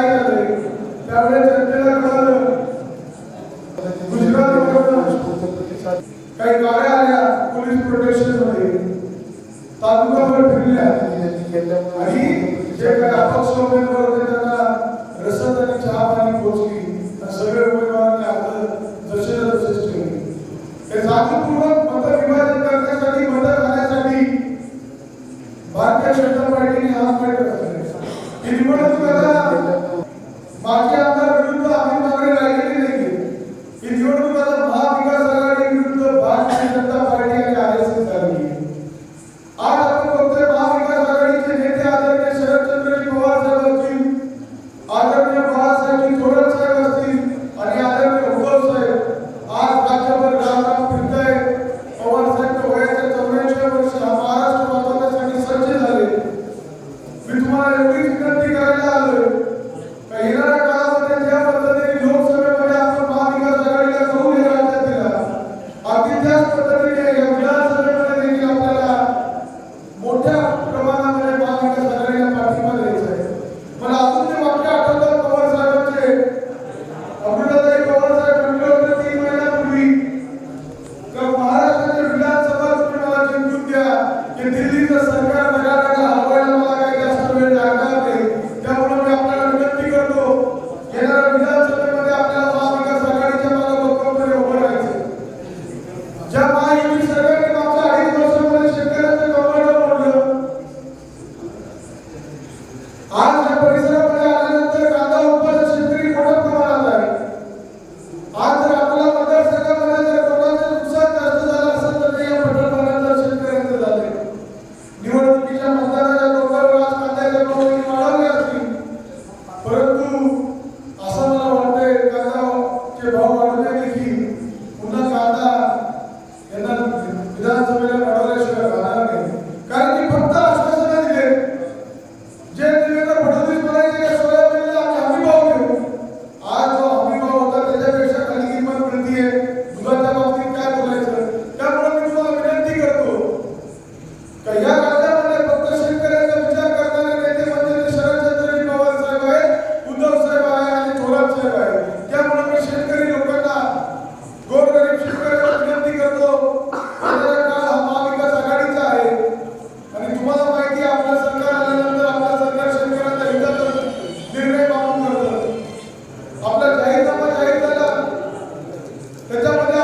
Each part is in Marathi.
काय झाले त्यावेळेस जनतेला कळालं गुजरात काही गाड्या आल्या पोलीस प्रोटेक्शनमध्ये तालुक्यावर फिरल्या आणि जे काही अपक्ष उमेदवार होते त्यांना रसद आणि चहा पाणी पोहोचली सगळे उमेदवारांनी आपलं जसे तसेच ठेवले हे जातीपूर्वक मतविभाजन करण्यासाठी मत खाण्यासाठी भारतीय जनता पार्टीने हा प्रयत्न केला निवडणूक que utiliza essa Agora, त्याच्यामध्ये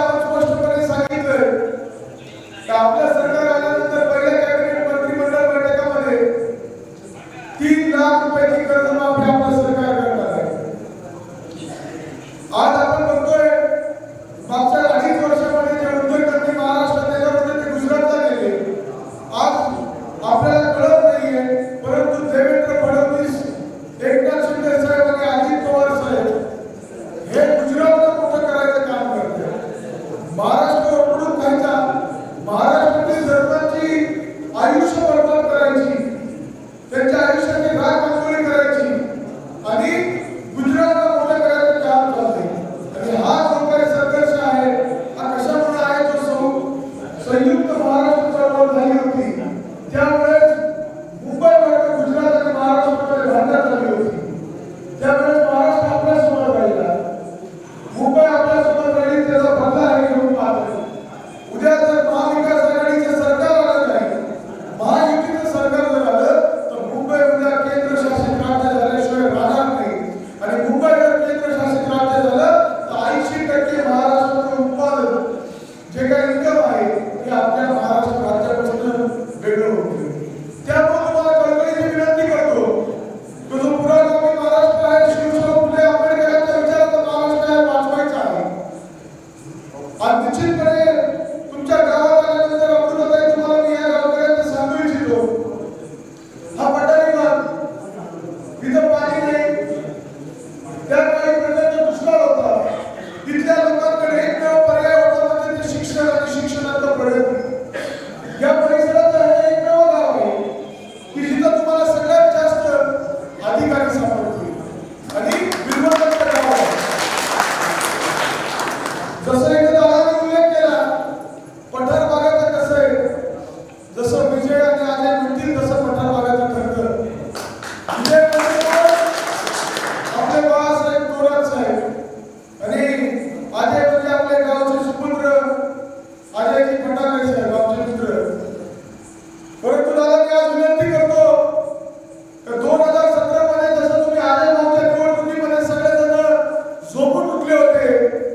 yote.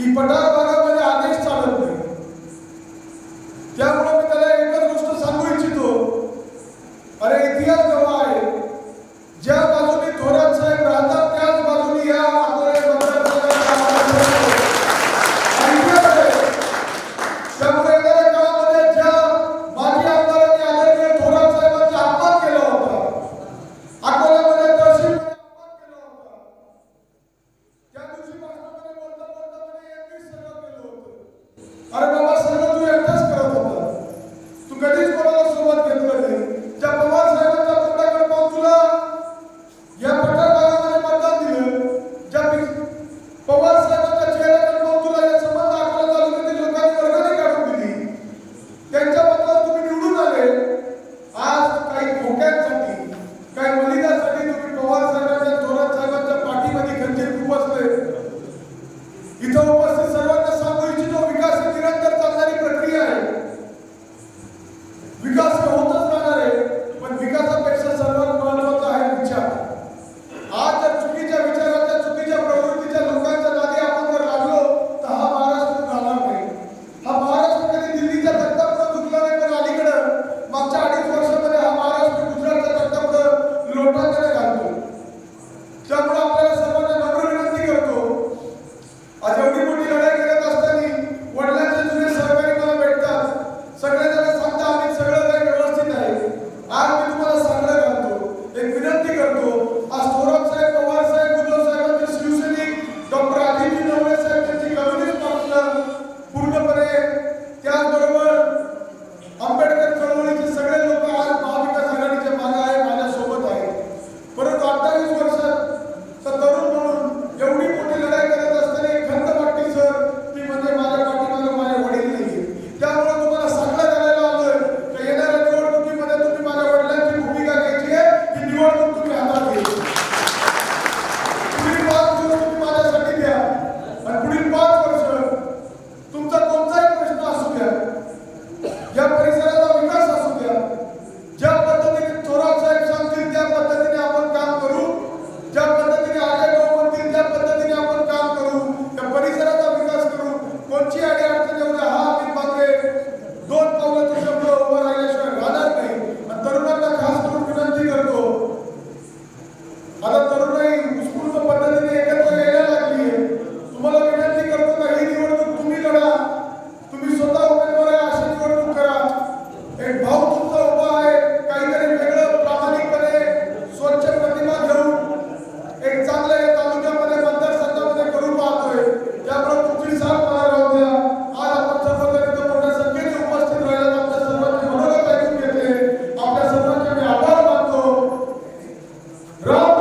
ఈ పటాభాగం টাকা Rome